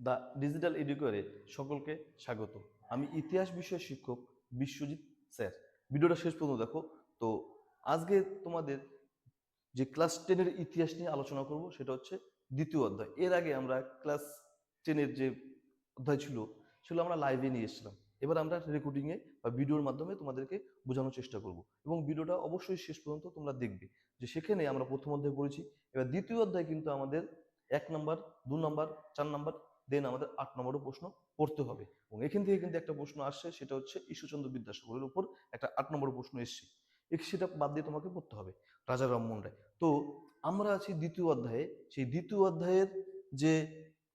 The digital এডুকেয়ারে সকলকে স্বাগত। আমি ইতিহাস বিষয়ের শিক্ষক বিশ্বজিৎ স্যার। ভিডিওটা শেষ পর্যন্ত দেখো। তো আজকে তোমাদের যে ক্লাস টেনের ইতিহাস নিয়ে আলোচনা করব, সেটা হচ্ছে দ্বিতীয় অধ্যায়। এর আগে আমরা ক্লাস টেনের যে অধ্যায় ছিল, সেগুলো আমরা লাইভে নিয়ে এসেছিলাম। এবার আমরা রেকর্ডিংয়ে বা ভিডিওর মাধ্যমে তোমাদেরকে বোঝানোর চেষ্টা করব। এবং ভিডিওটা অবশ্যই শেষ পর্যন্ত তোমরা দেখবে। যে সেখানে আমরা প্রথম অধ্যায় পড়েছি। এবার দ্বিতীয় অধ্যায় কিন্তু আমাদের এক নম্বর, দু নম্বর, চার নম্বর দেন আমাদের আট নম্বরও প্রশ্ন পড়তে হবে। এবং এখান থেকে কিন্তু একটা প্রশ্ন আসছে, সেটা হচ্ছে ঈশ্বরচন্দ্র বিদ্যাসাগরের উপর একটা আট নম্বর প্রশ্ন এসছে। সেটা বাদ দিয়ে তোমাকে পড়তে হবে, রাজা রামমোহন রায়। তো আমরা আছি দ্বিতীয় অধ্যায়ে। সেই দ্বিতীয় অধ্যায়ের যে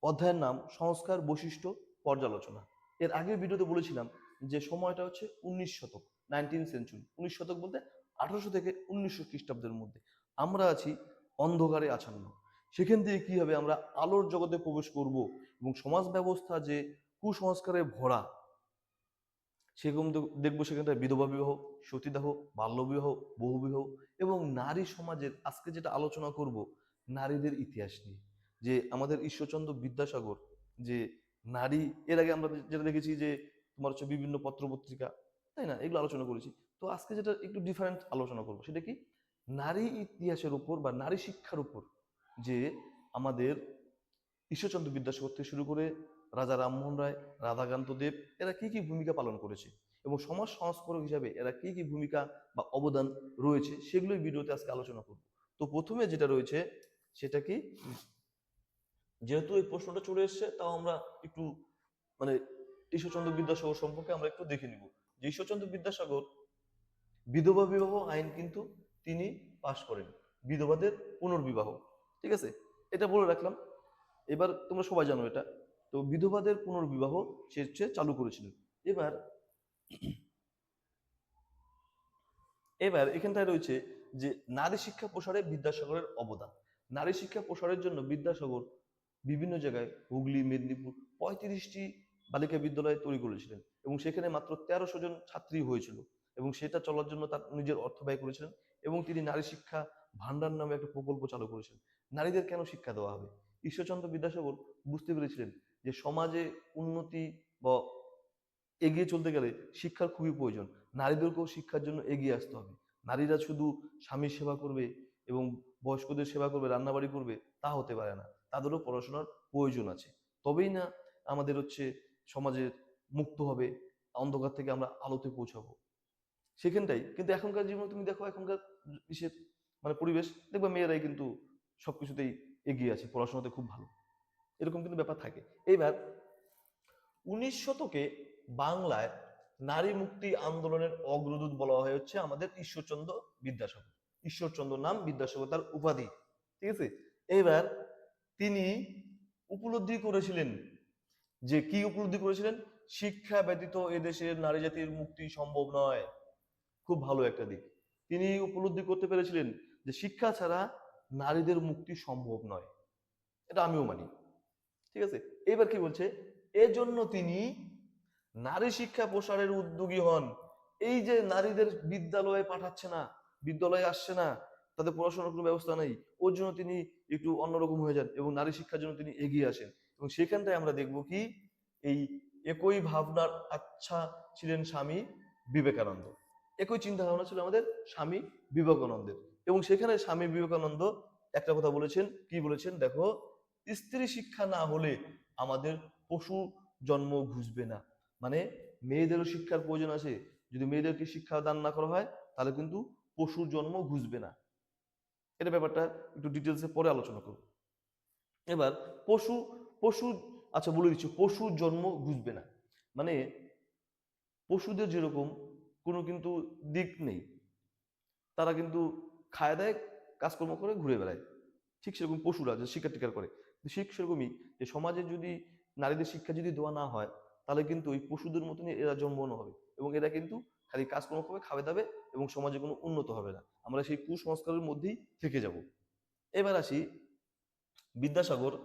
অধ্যায়ের নাম সংস্কার বৈশিষ্ট্য পর্যালোচনা। এর আগের ভিডিওতে বলেছিলাম যে সময়টা হচ্ছে উনিশ শতক, নাইনটিন সেঞ্চুরি। উনিশ শতক বলতে আঠারোশো থেকে উনিশশো খ্রিস্টাব্দের মধ্যে। আমরা আছি অন্ধকারে আচ্ছন্ন। সেখান থেকে কি হবে? আমরা আলোর জগতে প্রবেশ করব। এবং সমাজ ব্যবস্থা যে কুসংস্কারে ভরা, সেরকম দেখ- দেখব সেখানটায় বিধবা বিবাহ, সতীদাহ, বাল্যবিবাহ, বহুবিবাহ এবং নারী সমাজের আজকে যেটা আলোচনা করব নারীদের ইতিহাস নিয়ে। যে আমাদের ঈশ্বরচন্দ্র বিদ্যাসাগর যে নারী, এর আগে আমরা যেটা দেখেছি যে তোমার হচ্ছে বিভিন্ন পত্রপত্রিকা, তাই না? এগুলো আলোচনা করেছি। তো আজকে যেটা একটু ডিফারেন্ট আলোচনা করব সেটা কি? নারী ইতিহাসের উপর বা নারী শিক্ষার উপর যে আমাদের ঈশ্বরচন্দ্র বিদ্যাসাগর থেকে শুরু করে রাজা রামমোহন রায়, রাধাকান্ত দেব, এরা কি কি ভূমিকা পালন করেছে এবং সমাজ সংস্কারক হিসাবে এরা কি কি ভূমিকা বা অবদান রয়েছে সেগুলোই ভিডিওতে আজকে আলোচনা করব। তো প্রথমে যেটা রয়েছে সেটা কি? যেহেতু এই প্রশ্নটা চলে এসছে, তাও আমরা একটু মানে ঈশ্বরচন্দ্র বিদ্যাসাগর সম্পর্কে আমরা একটু দেখে নিব। যে ঈশ্বরচন্দ্র বিদ্যাসাগর বিধবা বিবাহ আইন কিন্তু তিনি পাশ করেন, বিধবাদের পুনর্বিবাহ, ঠিক আছে? এটা বলে রাখলাম। এবার তোমরা সবাই জানো এটা। তো বিধবাদের পুনর্বিবাহ সে চালু করেছিলেন এবার এবার এখানটায় রয়েছে যে নারী শিক্ষা প্রসারে বিদ্যাসাগরের অবদান। নারী শিক্ষা প্রসারের জন্য বিদ্যাসাগর বিভিন্ন জায়গায় হুগলি, মেদিনীপুর পঁয়ত্রিশটি বালিকা বিদ্যালয় তৈরি করেছিলেন এবং সেখানে মাত্র তেরোশো জন ছাত্রী হয়েছিল এবং সেটা চলার জন্য তার নিজের অর্থ ব্যয় করেছিলেন এবং তিনি নারী শিক্ষা ভান্ডার নামে একটা প্রকল্প চালু করেছিলেন। নারীদের কেন শিক্ষা দেওয়া হবে? ঈশ্বরচন্দ্র বিদ্যাসাগর বুঝতে পেরেছিলেন যে সমাজে উন্নতি বা এগিয়ে চলতে গেলে শিক্ষার খুবই প্রয়োজন। নারীদেরকেও শিক্ষার জন্য এগিয়ে আসতে হবে। নারীরা শুধু স্বামীর সেবা করবে এবং বয়স্কদের সেবা করবে, রান্নাবাড়ি করবে, তা হতে পারে না। তাদেরও পড়াশোনার প্রয়োজন আছে। তবেই না আমাদের হচ্ছে সমাজের মুক্ত হবে, অন্ধকার থেকে আমরা আলোতে পৌঁছাবো। সেখানটাই। কিন্তু এখনকার জীবনে তুমি দেখো, এখনকার মানে পরিবেশ, দেখবে মেয়েরাই কিন্তু সবকিছুতেই এগিয়ে আছে পড়াশোনাতে খুব ভালো। এরকম কিন্তু ব্যাপার থাকে। এইবার উনিশ শতকে বাংলায় নারী মুক্তি আন্দোলনের অগ্রদূত বলা হয় হচ্ছে আমাদের ঈশ্বরচন্দ্র বিদ্যাসাগর। ঈশ্বরচন্দ্র নাম বিদ্যাসাগর তার উপাধি, ঠিক আছে? এইবার তিনি উপলব্ধি করেছিলেন যে কি উপলব্ধি করেছিলেন? শিক্ষা ব্যতীত এদেশের নারী জাতির মুক্তি সম্ভব নয়। খুব ভালো একটা দিক। তিনি উপলব্ধি করতে পেরেছিলেন যে শিক্ষা ছাড়া নারীদের মুক্তি সম্ভব নয়। এটা আমিও মানি। ঠিক আছে? এবার কি বলছে? এজন্য তিনি নারী শিক্ষা প্রসারের উদ্যোগী হন। এই যে নারীদের বিদ্যালয়ে পাঠাচ্ছে না, বিদ্যালয়ে আসছে না, তাদের পড়াশোনার কোনো ব্যবস্থা নেই, ওর জন্য তিনি একটু অন্যরকম হয়ে যান এবং নারী শিক্ষার জন্য তিনি এগিয়ে আসেন। এবং সেখানটায় আমরা দেখব কি? এই একই ভাবনার আচ্ছা ছিলেন স্বামী বিবেকানন্দ। একই চিন্তা ভাবনা ছিল আমাদের স্বামী বিবেকানন্দের। এবং সেখানে স্বামী বিবেকানন্দ একটা কথা বলেছেন, কি বলেছেন? দেখো, স্ত্রী শিক্ষা না হলে আমাদের পশু জন্ম ঘুষবে না। মানে মেয়েদেরও শিক্ষার প্রয়োজন আছে। যদি মেয়েদেরকে শিক্ষা দান না করা হয়, তাহলে কিন্তু পশুর জন্ম ঘুষবে না। এটা ব্যাপারটা একটু ডিটেলসে পরে আলোচনা করব। এবার, পশু পশু আচ্ছা বলে দিচ্ছি, পশুর জন্ম ঘুষবে না। মানে পশুদের যেরকম কোনো কিন্তু দিক নেই। তারা কিন্তু খায় দেয়, কাজকর্ম করে ঘুরে বেড়ায়। ঠিক সেরকম পশুরা যে শিকার টিকার করে। ঠিক সেরকমই যে সমাজে যদি নারীদের শিক্ষা যদি দেওয়া না হয়, তাহলে কিন্তু ওই পশুদের মতনই এরা জন্মানো হবে এবং এরা কিন্তু খালি কাজকর্ম করবে খাবে দাবে এবং সমাজে কোনো উন্নত হবে না। আমরা সেই কুসংস্কারের মধ্যেই থেকে যাব। এবার আসি বিদ্যাসাগর,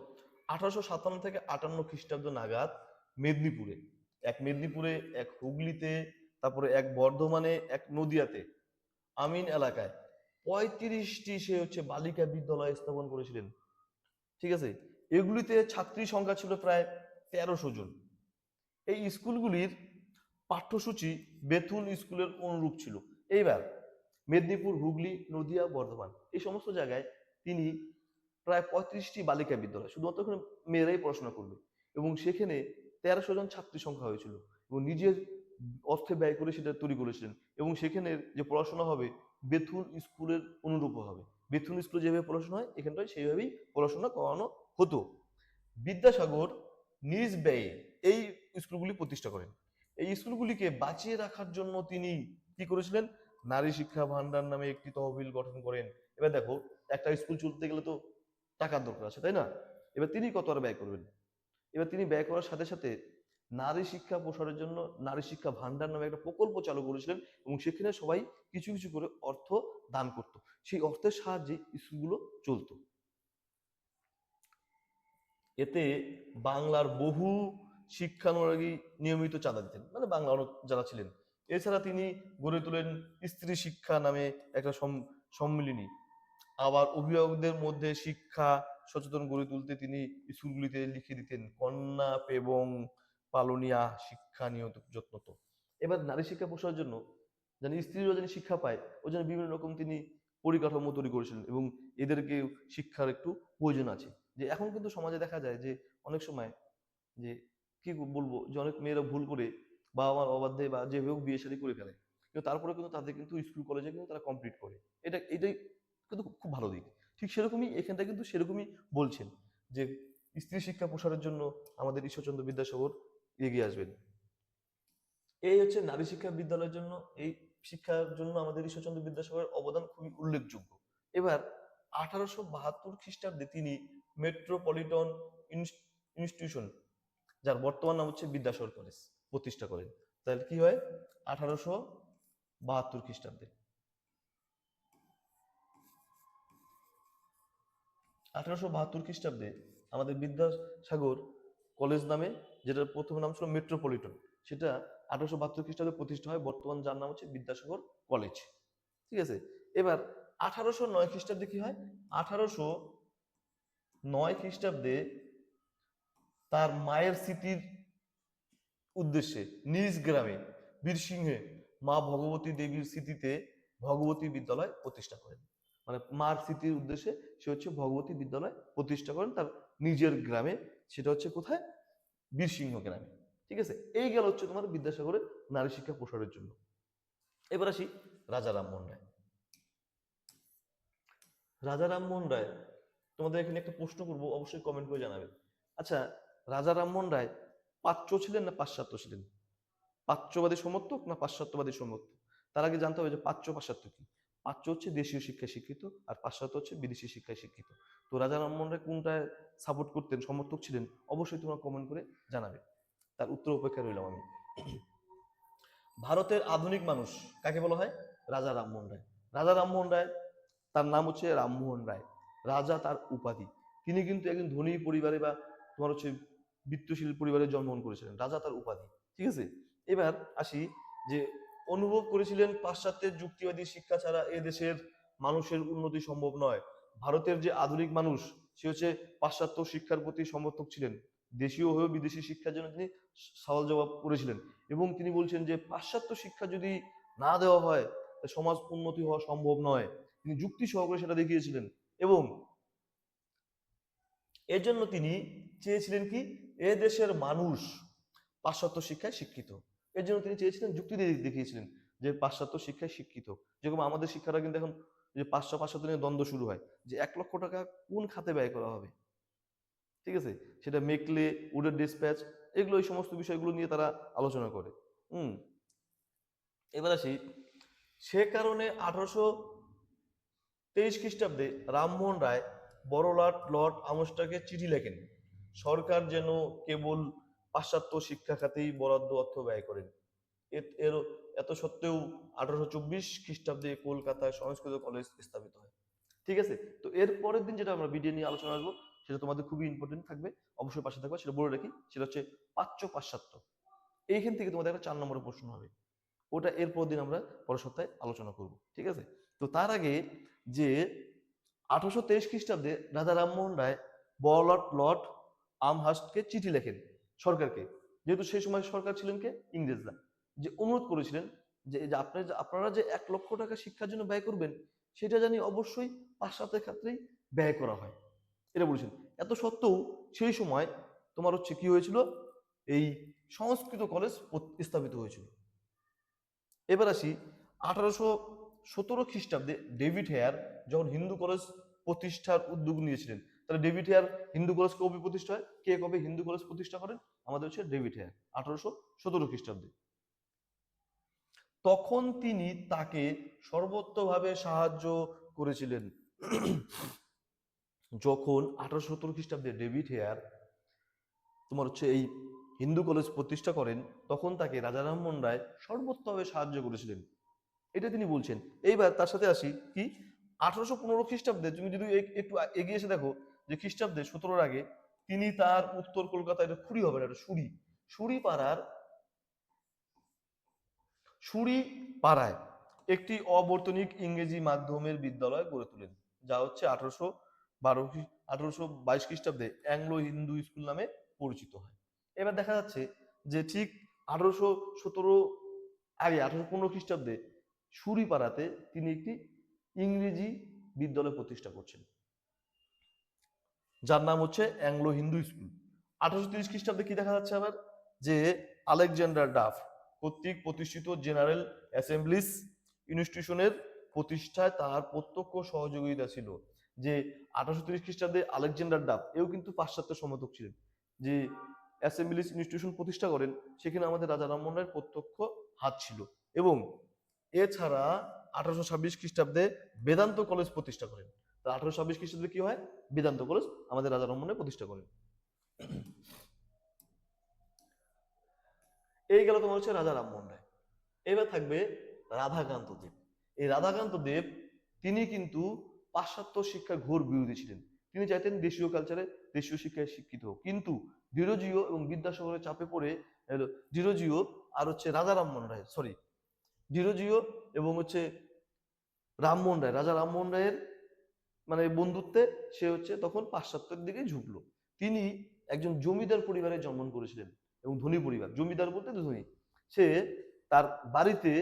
আঠারোশো সাতান্ন থেকে আটান্ন খ্রিস্টাব্দ নাগাদ মেদিনীপুরে। এক মেদিনীপুরে, এক হুগলিতে, তারপরে এক বর্ধমানে, এক নদিয়াতে, আমিন এলাকায়। পঁয়ত্রিশটি সে হচ্ছে বালিকা বিদ্যালয় স্থাপন করেছিলেন। ঠিক আছে? এগুলিতে ছাত্রী সংখ্যা ছিল প্রায় তেরোশো জন। এই স্কুলগুলির পাঠ্যসূচি বেথুন স্কুলের অনুরূপ ছিল। এইবার মেদিনীপুর, হুগলি, নদিয়া, বর্ধমান এই সমস্ত জায়গায় তিনি প্রায় পঁয়ত্রিশটি বালিকা বিদ্যালয় শুধুমাত্র ওখানে মেয়েরাই পড়াশোনা করবে এবং সেখানে তেরোশো জন ছাত্রী সংখ্যা হয়েছিল এবং নিজের অর্থে ব্যয় করে সেটা তৈরি করেছিলেন এবং সেখানে যে পড়াশোনা হবে বেথুন স্কুলের অনুরূপ হবে। বেথুন স্কুলে যেভাবে পড়াশোনা হয়, এখানটায় সেইভাবেই পড়াশোনা করানো হতো। বিদ্যাসাগর নিজ ব্যয়ে এই স্কুলগুলি প্রতিষ্ঠা করেন। এই স্কুলগুলিকে বাঁচিয়ে রাখার জন্য তিনি কি করেছিলেন? নারী শিক্ষা ভান্ডার নামে একটি তহবিল গঠন করেন। এবার দেখো, একটা স্কুল চলতে গেলে তো টাকার দরকার আছে, তাই না? এবার তিনি কত আর ব্যয় করবেন? এবার তিনি ব্যয় করার সাথে সাথে নারী শিক্ষা প্রসারের জন্য নারী শিক্ষা ভান্ডার নামে একটা প্রকল্প চালু করেছিলেন এবং সেখানে সবাই কিছু কিছু করে অর্থ দান করত। সেই অর্থের সাহায্যে স্কুলগুলো চলতো। এতে বাংলার বহু শিক্ষানুরাগী নিয়মিত চাঁদা দিতেন মানে বাংলা যারা ছিলেন। এছাড়া তিনি গড়ে তোলেন স্ত্রী শিক্ষা নামে একটা সম- সম্মিলনী। আবার অভিভাবকদের মধ্যে শিক্ষা সচেতন গড়ে তুলতে তিনি স্কুলগুলিতে লিখে দিতেন, কন্যা এবং পালনিয়া শিক্ষা নিয়ত যত্নত। এবার নারী শিক্ষা প্রসারের জন্য যেন স্ত্রীরা যেন শিক্ষা পায়, ওই জন্য বিভিন্ন রকম তিনি পরিকাঠামো তৈরি করেছিলেন এবং এদেরকে শিক্ষার একটু প্রয়োজন আছে। যে এখন কিন্তু সমাজে দেখা যায় যে অনেক সময় যে কি বলব, যে অনেক মেয়েরা ভুল করে বাবা মার অবাধ্যে বা যে হোক বিয়ে শাদী করে ফেলে। কিন্তু তারপরে কিন্তু তাদের কিন্তু স্কুল, কলেজে কিন্তু তারা কমপ্লিট করে। এটা, এটাই কিন্তু খুব ভালো দিক। ঠিক সেরকমই এখানটা কিন্তু সেরকমই বলছেন যে স্ত্রী শিক্ষা প্রসারের জন্য আমাদের ঈশ্বরচন্দ্র বিদ্যাসাগর এগিয়ে আসবেন। এই হচ্ছে নারী শিক্ষা বিদ্যালয়ের জন্য, এই শিক্ষার জন্য আমাদের ঈশ্বরচন্দ্র বিদ্যাসাগরের অবদান খুবই উল্লেখযোগ্য। এবার আঠারোশো বাহাত্তর খ্রিস্টাব্দে তিনি মেট্রোপলিটন ইনস্টিটিউশন, যার বর্তমান নাম হচ্ছে বিদ্যাসাগর কলেজ, প্রতিষ্ঠা করেন। তাহলে কি হয়? আঠারোশো বাহাত্তর খ্রিস্টাব্দে। আঠারোশো বাহাত্তর খ্রিস্টাব্দে আমাদের বিদ্যাসাগর কলেজ নামে যেটার প্রথম নাম ছিল মেট্রোপলিটন। সেটা আঠারোশো বাহাত্তর খ্রিস্টাব্দে প্রতিষ্ঠা হয়। বর্তমান যার নাম হচ্ছে বিদ্যাসাগর কলেজ। ঠিক আছে? এবার আঠারোশো নয় খ্রিস্টাব্দে কি হয়? আঠারোশো নয় খ্রিস্টাব্দে তার মায়ের স্মৃতির উদ্দেশ্যে নিজ গ্রামে বীরসিংহে মা ভগবতী দেবীর স্মৃতিতে ভগবতী বিদ্যালয় প্রতিষ্ঠা করেন। মানে মার স্মৃতির উদ্দেশ্যে সে হচ্ছে ভগবতী বিদ্যালয় প্রতিষ্ঠা করেন। তার নিজের গ্রামে। সেটা হচ্ছে কোথায়? বীরসিংহ গ্রামে ঠিক আছে? এই গেল হচ্ছে তোমার বিদ্যাসাগরের নারী শিক্ষা প্রসারের জন্য। এবার আসি রাজা রামমোহন রায়। রাজা রামমোহন রায়, তোমাদের এখানে একটা প্রশ্ন করব, অবশ্যই কমেন্ট করে জানাবে। আচ্ছা রাজা রামমোহন রায় পাচ্য ছিলেন না পাশ্চাত্য ছিলেন? পাচ্যবাদী সমর্থক না পাশ্চাত্যবাদী সমর্থক? তার আগে জানতে হবে যে পাচ্য পাশ্চাত্য কি? পাচ্য হচ্ছে দেশীয় শিক্ষায় শিক্ষিত আর পাশ্চাত্য হচ্ছে বিদেশি শিক্ষায় শিক্ষিত। তো রাজা রামমোহন কোনটায় সাপোর্ট করতেন, সমর্থক ছিলেন, অবশ্যই তোমরা কমেন্ট করে জানাবে। তার উত্তর অপেক্ষা রইলাম আমি। ভারতের আধুনিক মানুষ, কাকে বলা হয়? রাজা রামমোহন রায়। রাজা রামমোহন রায়, তার নাম হচ্ছে রামমোহন রায়। রাজা তার উপাধি। তিনি কিন্তু একজন ধনী পরিবারে বা তোমার হচ্ছে বিত্তশীল পরিবারে জন্মগ্রহণ করেছিলেন। রাজা তার উপাধি। ঠিক আছে? এবার আসি যে, অনুভব করেছিলেন পাশ্চাত্যের যুক্তিবাদী শিক্ষা ছাড়া এ দেশের মানুষের উন্নতি সম্ভব নয়। ভারতের যে আধুনিক মানুষ, সে হচ্ছে পাশ্চাত্য শিক্ষার প্রতি সমর্থক ছিলেন। দেশীয় হয়েও বিদেশি শিক্ষার জন্য তিনি সওয়াল জবাব করেছিলেন এবং তিনি বলছেন যে, পাশ্চাত্য শিক্ষা যদি না দেওয়া হয় সমাজ উন্নতি হওয়া সম্ভব নয়। তিনি যুক্তি সহকারে সেটা দেখিয়েছিলেন এবং এর জন্য তিনি চেয়েছিলেন কি, এ দেশের মানুষ পাশ্চাত্য শিক্ষায় শিক্ষিত। এর জন্য তিনি চেয়েছিলেন, যুক্তি দেখিয়েছিলেন যে, পাশ্চাত্য শিক্ষায় শিক্ষিত। যেরকম আমাদের শিক্ষাটা কিন্তু এখন যে পাঁচশো পাঁচশো দিনের দ্বন্দ্ব শুরু হয় যে এক লক্ষ টাকা কোন খাতে ব্যয় করা হবে? ঠিক আছে? সেটা মেকলে, উডের ডিসপ্যাচ, এগুলো এই সমস্ত বিষয়গুলো নিয়ে তারা আলোচনা করে। হুম? এবার আসি। সে কারণে আঠারোশো তেইশ খ্রিস্টাব্দে রামমোহন রায় বড়লাট লর্ড আমস্টাকে চিঠি লেখেন, সরকার যেন কেবল পাশ্চাত্য শিক্ষা খাতেই বরাদ্দ অর্থ ব্যয় করেন। এর এত সত্ত্বেও আঠারোশো চব্বিশ খ্রিস্টাব্দে কলকাতায় সংস্কৃত কলেজ স্থাপিত হয়। ঠিক আছে? তো এর পরের দিন যেটা আমরা ভিডিও নিয়ে আলোচনা আসব সেটা তোমাদের খুবই ইম্পর্টেন্ট থাকবে। অবশ্যই পাশে থাকবে সেটা বলে রাখি, সেটা হচ্ছে পাচ্য পাশ্চাত্য। এইখান থেকে তোমাদের একটা চার নম্বরের প্রশ্ন হবে। ওটা এর পর দিন আমরা পরের সপ্তাহে আলোচনা করব। ঠিক আছে? তো তার আগে যে আঠারোশো তেইশ খ্রিস্টাব্দে রাজা রামমোহন রায় বলট লর্ড আমহাস্টকে চিঠি লেখেন সরকারকে। যেহেতু সেই সময় সরকার ছিলেন কে? ইংরেজরা। যে অনুরোধ করেছিলেন যে এই যে আপনি আপনারা যে এক লক্ষ টাকা শিক্ষার জন্য ব্যয় করবেন, সেটা জানি অবশ্যই পাশ্চাত্যের ক্ষেত্রেই ব্যয় করা হয়। এটা বলেছেন। এত সত্ত্বেও সেই সময় তোমার হচ্ছে কি হয়েছিল? এই সংস্কৃত কলেজ স্থাপিত হয়েছিল। এবার আসি আঠারোশো সতেরো খ্রিস্টাব্দে ডেভিড হেয়ার যখন হিন্দু কলেজ প্রতিষ্ঠার উদ্যোগ নিয়েছিলেন, তাহলে ডেভিড হেয়ার হিন্দু কলেজ কবে প্রতিষ্ঠা হয়? কে কবে হিন্দু কলেজ প্রতিষ্ঠা করেন? আমাদের হচ্ছে ডেভিড হেয়ার, আঠারোশো সতেরো খ্রিস্টাব্দে। তখন তিনি তাকে সর্বোত্তভাবে সাহায্য করেছিলেন। যখন আঠারোশো সত্তর খ্রিস্টাব্দে ডেভিড হেয়ার তোমার হচ্ছে এই হিন্দু কলেজ প্রতিষ্ঠা করেন, তখন তাকে রাজা রামমোহন রায় সর্বোত্তভাবে সাহায্য করেছিলেন। এটা তিনি বলছেন। এইবার তার সাথে আসি কি? আঠারোশো পনেরো খ্রিস্টাব্দে তুমি যদি একটু এগিয়ে এসে দেখো যে খ্রিস্টাব্দে সতেরোর আগে তিনি তার উত্তর কলকাতায় সুরি হবে না এটা সুরি সুরি পাড়ার সুরি পাড়ায় একটি অবর্তনিক ইংরেজি মাধ্যমের বিদ্যালয় গড়ে তোলেন, যা হচ্ছে আঠারোশো বারো আঠারোশো বাইশ খ্রিস্টাব্দে অ্যাংলো হিন্দু স্কুল নামে পরিচিত হয়। এবার দেখা যাচ্ছে যে ঠিক আঠারোশো সতেরো আগে, আঠারোশো পনেরো খ্রিস্টাব্দে সুরিপাড়াতে তিনি একটি ইংরেজি বিদ্যালয় প্রতিষ্ঠা করছেন, যার নাম হচ্ছে অ্যাংলো হিন্দু স্কুল। আঠারোশো তিরিশ খ্রিস্টাব্দে কি দেখা যাচ্ছে আবার? যে আলেকজান্ডার ডাফ কর্তৃক প্রতিষ্ঠিত জেনারেল অ্যাসেম্বলিস ইনস্টিটিউশনের প্রতিষ্ঠায় তার প্রত্যক্ষ সহযোগিতা ছিল যে আঠারোশো তিরিশ খ্রিস্টাব্দে আলেকজান্ডার ডাব, এও কিন্তু পাশ্চাত্য সমর্থক ছিলেন, যে অ্যাসেম্বলিস ইনস্টিটিউশন প্রতিষ্ঠা করেন সেখানে আমাদের রাজা রামমোহন প্রত্যক্ষ হাত ছিল এবং এছাড়া আঠারোশো ছাব্বিশ খ্রিস্টাব্দে বেদান্ত কলেজ প্রতিষ্ঠা করেন। তা আঠারোশো ছাব্বিশ খ্রিস্টাব্দে কি হয়? বেদান্ত কলেজ আমাদের রাজা রামমোহন প্রতিষ্ঠা করেন। এই গেল তোমার হচ্ছে রাজা রামমোহন রায়। এবার থাকবে রাধাকান্ত দেব। এই রাধাকান্ত দেব, তিনি কিন্তু পাশ্চাত্য শিক্ষার ঘোর বিরোধী ছিলেন। তিনি চাইতেন দেশীয় কালচারে দেশীয় শিক্ষায় শিক্ষিত হোক। কিন্তু ডিরোজিও এবং বিদ্যাসাগরের চাপে পড়ে ডিরোজিও আর হচ্ছে রাজা রামমোহন রায় সরি ডিরোজিও এবং হচ্ছে রামমোহন রায়। রাজা রামমোহন রায়ের মানে বন্ধুত্বে সে হচ্ছে তখন পাশ্চাত্যের দিকে ঝুঁকলো। তিনি একজন জমিদার পরিবারে জন্ম করেছিলেন। এবং ধনী পরিবার জমিদার বলতে ধনী। সে তার বাড়িতে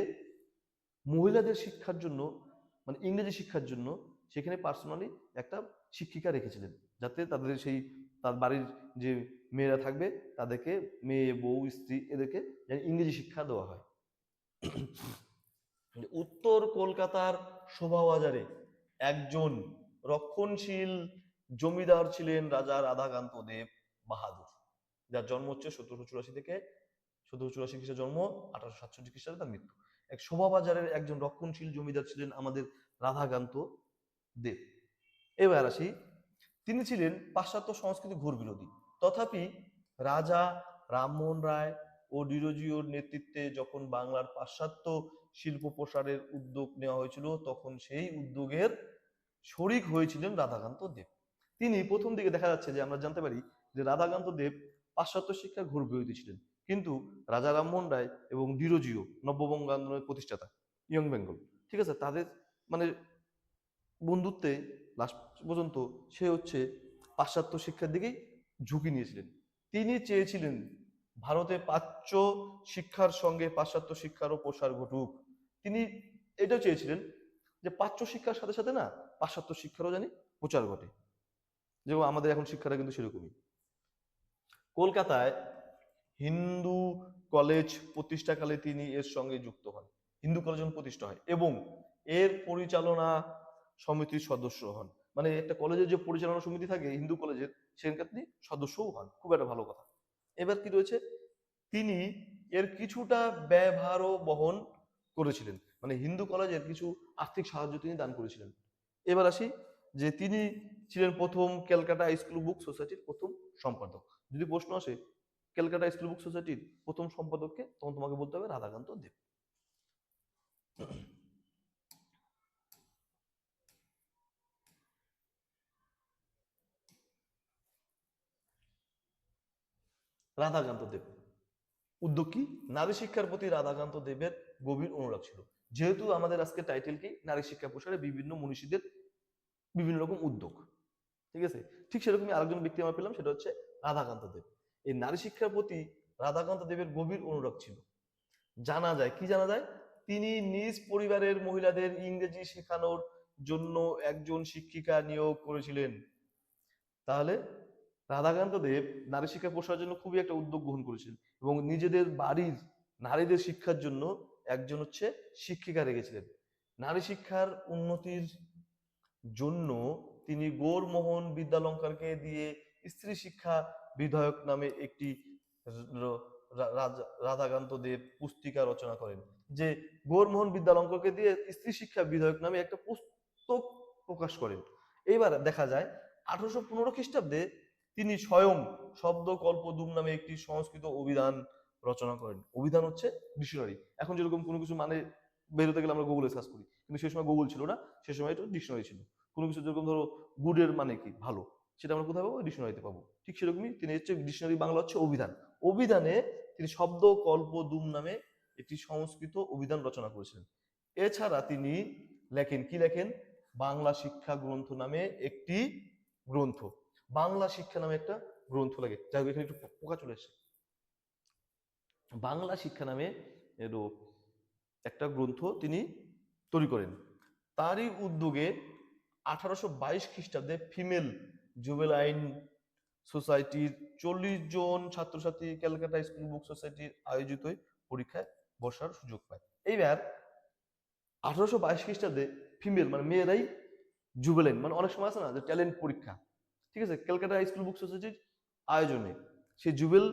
মহিলাদের শিক্ষার জন্য মানে ইংরেজি শিক্ষার জন্য সেখানে পার্সোনালি একটা শিক্ষিকা রেখেছিলেন। যাতে তাদের সেই তার বাড়ির যে মেয়েরা থাকবে তাদেরকে মেয়ে বউ স্ত্রী এদেরকে যেন ইংরেজি শিক্ষা দেওয়া হয়। উত্তর কলকাতার শোভাবাজারে একজন রক্ষণশীল জমিদার ছিলেন রাজা রাধাকান্ত দেব বাহাদুর। যার জন্ম হচ্ছে সতেরোশো চুরাশি থেকে সতেরোশো চুরাশি খ্রিস্টাব্দে জন্ম, আঠারোশো সাতষট্টি খ্রিস্টাব্দে তার মৃত্যু। এক শোভাবাজারের একজন রক্ষণশীল জমিদার ছিলেন আমাদের রাধাকান্ত দেব। এবার আসি, তিনি ছিলেন পাশ্চাত্য সংস্কৃতি ঘোর বিরোধী। তথাপি রাজা রামমোহন রায় ও ডিরোজিওর নেতৃত্বে যখন বাংলার পাশ্চাত্য শিল্প প্রসারের উদ্যোগ নেওয়া হয়েছিল, তখন সেই উদ্যোগের শরিক হয়েছিলেন রাধাকান্ত দেব। তিনি প্রথম দিকে দেখা যাচ্ছে যে আমরা জানতে পারি যে রাধাকান্ত দেব পাশ্চাত্য শিক্ষার ঘোর বিরোধী ছিলেন। কিন্তু রাজা রামমোহন রায় এবং ডিরোজিও নব্যবঙ্গ আন্দোলনের প্রতিষ্ঠাতা, ইয়ং বেঙ্গল। ঠিক আছে, তাদের মানে বন্ধুত্বে লাস্ট পর্যন্ত সে হচ্ছে পাশ্চাত্য শিক্ষার দিকেই ঝুঁকি নিয়েছিলেন। তিনি চেয়েছিলেন ভারতে প্রাচ্য শিক্ষার সঙ্গে পাশ্চাত্য শিক্ষারও প্রসার ঘটুক। তিনি এটাও চেয়েছিলেন যে প্রাচ্য শিক্ষার সাথে সাথে না পাশ্চাত্য শিক্ষারও জানি প্রচার ঘটে। যেমন আমাদের এখন শিক্ষাটা কিন্তু সেরকমই। কলকাতায় হিন্দু কলেজ প্রতিষ্ঠাকালে তিনি এর সঙ্গে যুক্ত হন। হিন্দু কলেজ প্রতিষ্ঠা হয় এবং এর পরিচালনা সমিতির সদস্য হন। মানে একটা কলেজের যে পরিচালনা সমিতি থাকে, হিন্দু কলেজের, সেখানকার তিনি সদস্যও হন। খুব একটা ভালো কথা। এবার কি রয়েছে? তিনি এর কিছুটা ব্যয়ভারও বহন করেছিলেন। মানে হিন্দু কলেজের কিছু আর্থিক সাহায্য তিনি দান করেছিলেন। এবার আসি যে তিনি ছিলেন প্রথম ক্যালকাটা স্কুল বুক সোসাইটির প্রথম সম্পাদক। যদি প্রশ্ন আসে, ক্যালকাটা স্কুল বুক সোসাইটির প্রথম সম্পাদককে, তখন তোমাকে বলতে হবে রাধাকান্ত দেব। রাধাকান্ত দেব। উদ্যোগ কি? নারী শিক্ষার প্রতি রাধাকান্ত দেবের গভীর অনুরাগ ছিল। যেহেতু আমাদের আজকে টাইটেল কি? নারী শিক্ষা প্রসারে বিভিন্ন মনীষীদের বিভিন্ন রকম উদ্যোগ। ঠিক আছে? ঠিক সেরকমই আরেকজন ব্যক্তি আমরা পেলাম, সেটা হচ্ছে রাধাকান্ত দেব। এই নারী শিক্ষার প্রতি রাধাকান্ত দেবের গভীর অনুরাগ ছিল। জানা যায়, কি জানা যায়? তিনি নিজ পরিবারের মহিলাদের ইংরেজি শেখানোর জন্য একজন শিক্ষিকা নিয়োগ করেছিলেন। তাহলে রাধাকান্ত দেব নারী শিক্ষা প্রসারের জন্য খুবই একটা উদ্যোগ গ্রহণ করেছিলেন এবং নিজেদের বাড়ির নারীদের শিক্ষার জন্য একজন হচ্ছে শিক্ষিকা রেখেছিলেন। নারী শিক্ষার উন্নতির জন্য তিনি গৌরমোহন বিদ্যালঙ্কারকে দিয়ে স্ত্রী শিক্ষা বিধায়ক নামে একটি রাধাকান্ত দেব পুস্তিকা রচনা করেন, যে গৌরমোহন বিদ্যালঙ্করকে দিয়ে স্ত্রী শিক্ষা বিধায়ক নামে একটা পুস্তক প্রকাশ করেন। এইবার দেখা যায়, আঠারোশো পনেরো খ্রিস্টাব্দে তিনি স্বয়ং শব্দ কল্পদুম নামে একটি সংস্কৃত অভিধান রচনা করেন। অভিধান হচ্ছে ডিকশনারি এখন যেরকম কোনো কিছু মানে বেরোতে গেলে আমরা গুগলে সার্চ করি, কিন্তু সেই সময় গুগল ছিল না, সে সময় এটা ডিকশনারি ছিল। কোনো কিছু যেরকম ধরো গুডের মানে কি? ভালো। সেটা আমরা কোথায় পাবো? ডিকশনারিতে পাবো। ঠিক সেরকমই তিনি হচ্ছে ডিকশনারি বাংলা হচ্ছে অভিধান। অভিধানে তিনি শব্দ কল্প দুম নামে একটি সংস্কৃত অভিধান রচনা করেছিলেন। এছাড়া তিনি লেখেন কি লেখেন? বাংলা শিক্ষা গ্রন্থ নামে একটি গ্রন্থ। বাংলা শিক্ষা নামে একটা গ্রন্থ লাগে। যাই হোক, এখানে একটু পোকা চলে এসেছে বাংলা শিক্ষা নামে এরও একটা গ্রন্থ তিনি তৈরি করেন। তারই উদ্যোগে আঠারোশো বাইশ খ্রিস্টাব্দে ফিমেল জুবেলাইন সোসাইটির চল্লিশ জন ছাত্রছাত্রী ক্যালকাটা স্কুল বুক সোসাইটির আয়োজিত পরীক্ষায় বসার সুযোগ পায়। এইবার আঠারোশো বাইশ খ্রিস্টাব্দে ফিমেল মানে মেয়েরাই জুবেলাইন মানে অনেক সময় আছে না যে ট্যালেন্ট পরীক্ষা। ঠিক আছে? ক্যালকাটা স্কুল বুক সোসাইটির আয়োজনে সেই জুবেল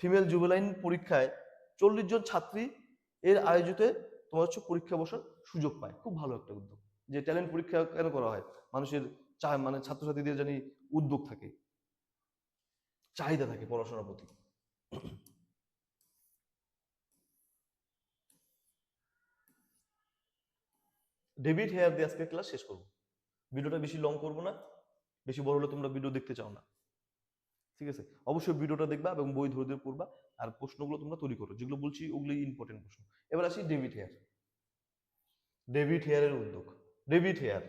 ফিমেল জুবেলাইন পরীক্ষায় চল্লিশ জন ছাত্রী এর আয়োজিত তোমার হচ্ছে পরীক্ষা বসার সুযোগ পায়। খুব ভালো একটা উদ্যোগ। যে ট্যালেন্ট পরীক্ষা কেন করা হয়? মানুষের মানে ছাত্রছাত্রীদের জানি উদ্যোগ থাকে, চাহিদা থাকে পড়াশোনার প্রতি। ডেভিড হেয়ার দিয়ে আজকে ক্লাস শেষ করব। ভিডিওটা বেশি লং করব না, বেশি বড় হলে তোমরা ভিডিও দেখতে চাও না। ঠিক আছে? অবশ্যই ভিডিওটা দেখবা এবং বই ধরে ধরে পড়বা, আর প্রশ্নগুলো তোমরা তৈরি করো। যেগুলো বলছি ওগুলো ইম্পর্টেন্ট প্রশ্ন। এবার আসি ডেভিড হেয়ার। ডেভিড হেয়ারের উদ্যোগ। David Hare.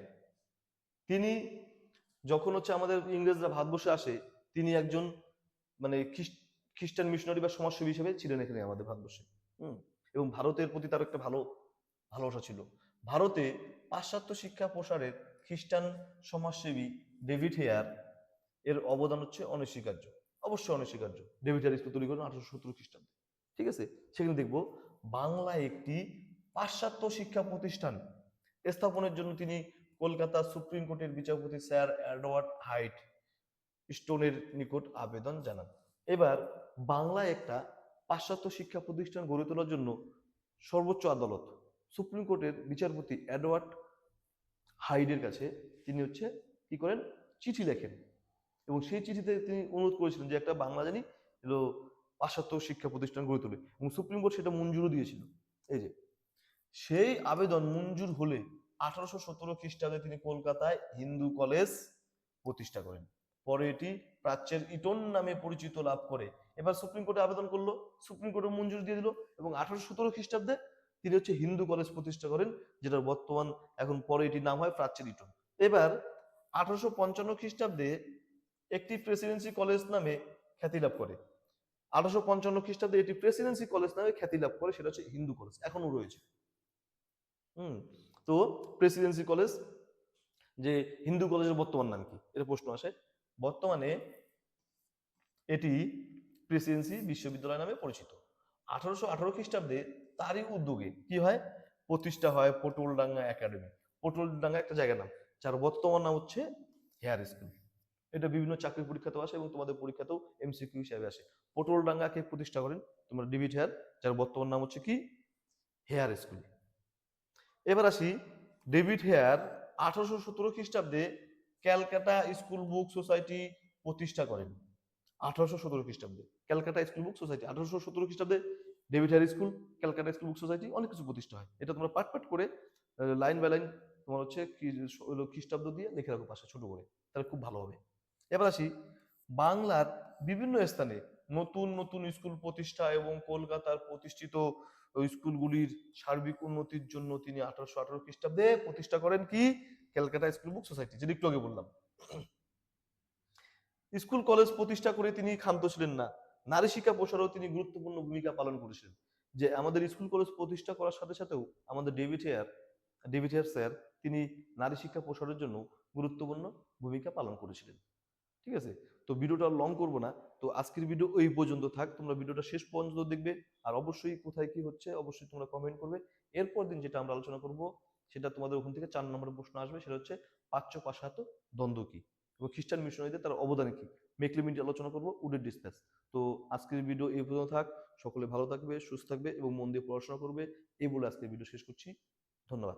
তিনি যখন হচ্ছে আমাদের ইংরেজরা ভারতবর্ষে আসে, তিনি একজন মানে খ্রিস্টান মিশনারি বা সমাজসেবী হিসেবে ছিলেন এখানে আমাদের ভারতবর্ষে, হুম? এবং ভারতের প্রতি তার একটা ভালো ভালোবাসা ছিল। ভারতে পাশ্চাত্য শিক্ষা প্রসারের খ্রিস্টান সমাজসেবী ডেভিড হেয়ার এর অবদান হচ্ছে অনস্বীকার্য, অবশ্যই অনস্বীকার্য। ডেভিড হেয়ার স্কুল তৈরি করেন আঠারোশো সত্তর খ্রিস্টাব্দে, ঠিক আছে? সেখানে দেখব বাংলা একটি পাশ্চাত্য শিক্ষা প্রতিষ্ঠান স্থাপনের জন্য তিনি কলকাতা সুপ্রিম কোর্টের বিচারপতি স্যার অ্যাডওয়ার্ড হাইট স্টোনের নিকট আবেদন জানান। এবার বাংলায় একটা পাশ্চাত্য শিক্ষা প্রতিষ্ঠান গড়ে তোলার জন্য সর্বোচ্চ আদালত সুপ্রিম কোর্টের বিচারপতি অ্যাডওয়ার্ড হাইডের কাছে তিনি হচ্ছে কি করেন? চিঠি লেখেন। এবং সেই চিঠিতে তিনি অনুরোধ করেছিলেন যে একটা বাংলা জানি এলো পাশ্চাত্য শিক্ষা প্রতিষ্ঠান গড়ে তোলে। এবং সুপ্রিম কোর্ট সেটা মঞ্জুরও দিয়েছিল। এই যে, সেই আবেদন মঞ্জুর হলে আঠারোশো সতেরো খ্রিস্টাব্দে তিনি কলকাতায় হিন্দু কলেজ প্রতিষ্ঠা করেন। পরে এটি প্রাচ্যের ইটন নামে পরিচিত লাভ করে। এবার সুপ্রিম কোর্টে আবেদন করল, সুপ্রিম কোর্টে মঞ্জুরি দিয়ে দিল এবং আঠারোশো সতেরো খ্রিস্টাব্দে তিনি হচ্ছে হিন্দু কলেজ প্রতিষ্ঠা করেন, যেটার বর্তমান এখন পরে এটির নাম হয় প্রাচ্যের ইটন। এবার আঠারোশো পঞ্চান্ন খ্রিস্টাব্দে একটি প্রেসিডেন্সি কলেজ নামে খ্যাতি লাভ করে। আঠারোশো পঞ্চান্ন খ্রিস্টাব্দে এটি প্রেসিডেন্সি কলেজ নামে খ্যাতি লাভ করে, সেটা হচ্ছে হিন্দু কলেজ এখনও রয়েছে। হুম তো প্রেসিডেন্সি কলেজ যে হিন্দু কলেজের বর্তমান নাম কি? এটা প্রশ্ন আসে। বর্তমানে এটি প্রেসিডেন্সি বিশ্ববিদ্যালয় নামে পরিচিত। আঠারোশো আঠারো খ্রিস্টাব্দে তারই উদ্যোগে কি হয়? প্রতিষ্ঠা হয় পটলডাঙ্গা একাডেমি। পটলডাঙ্গা একটা জায়গার নাম, যার বর্তমান নাম হচ্ছে হেয়ার স্কুল। এটা বিভিন্ন চাকরি পরীক্ষাতেও আসে এবং তোমাদের পরীক্ষাতেও এমসিকিউ হিসাবে আসে। পটলডাঙ্গাকে প্রতিষ্ঠা করেন তোমরা ডিভিড হেয়ার যার বর্তমান নাম হচ্ছে কি? Hare School. এবার আসি ডেভিড হেয়ার আঠারোশো সতেরো খ্রিস্টাব্দে ক্যালকাটা স্কুল বুক সোসাইটি প্রতিষ্ঠা করেন। আঠারোশো সতেরো খ্রিস্টাব্দে। Calcutta School Book Society. আঠারোশো সতেরো খ্রিস্টাব্দে David Hare School, Calcutta School Book Society অনেক কিছু প্রতিষ্ঠা হয়। এটা তোমরা পাট পাট করে লাইন বাই লাইন তোমার হচ্ছে খ্রিস্টাব্দ দিয়ে লিখে রাখো পাশে ছোট করে, তাহলে খুব ভালো হবে। এবার আসি বাংলার বিভিন্ন স্থানে নতুন নতুন স্কুল প্রতিষ্ঠা এবং কলকাতার প্রতিষ্ঠিত ওই স্কুলগুলির সার্বিক উন্নতির জন্য তিনি আঠারোশো আঠারো খ্রিস্টাব্দে প্রতিষ্ঠা করেন কি? ক্যালকাটা স্কুল বুক সোসাইটি, যেটা একটু আগে বললাম। স্কুল, কলেজ প্রতিষ্ঠা করে তিনি ক্ষান্ত ছিলেন না। নারী শিক্ষা প্রসারেও তিনি গুরুত্বপূর্ণ ভূমিকা পালন করেছিলেন। যে আমাদের স্কুল, কলেজ প্রতিষ্ঠা করার সাথে সাথেও আমাদের David Hare David Hare sir তিনি নারী শিক্ষা প্রসারের জন্য গুরুত্বপূর্ণ ভূমিকা পালন করেছিলেন। ঠিক আছে? তো ভিডিওটা লং করব না। তো আজকের ভিডিও এই পর্যন্ত থাক। তোমরা ভিডিওটা শেষ পর্যন্ত দেখবে। আর অবশ্যই কোথায় কি হচ্ছে, অবশ্যই তোমরা কমেন্ট করবে। এরপর দিন যেটা আমরা আলোচনা করব, সেটা তোমাদের ওখান থেকে চার নম্বরের প্রশ্ন আসবে। সেটা হচ্ছে পাচ্য পাশাত দ্বন্দ্ব কি? এবং খ্রিস্টান মিশনারিদের তার অবদান কি? মেকলি মিনিট আলোচনা করব উডের ডিসপ্যাচ তো আজকের ভিডিও এই পর্যন্ত থাক। সকলে ভালো থাকবে, সুস্থ থাকবে এবং মন দিয়ে পড়াশোনা করবে। এই বলে আজকের ভিডিও শেষ করছি। ধন্যবাদ।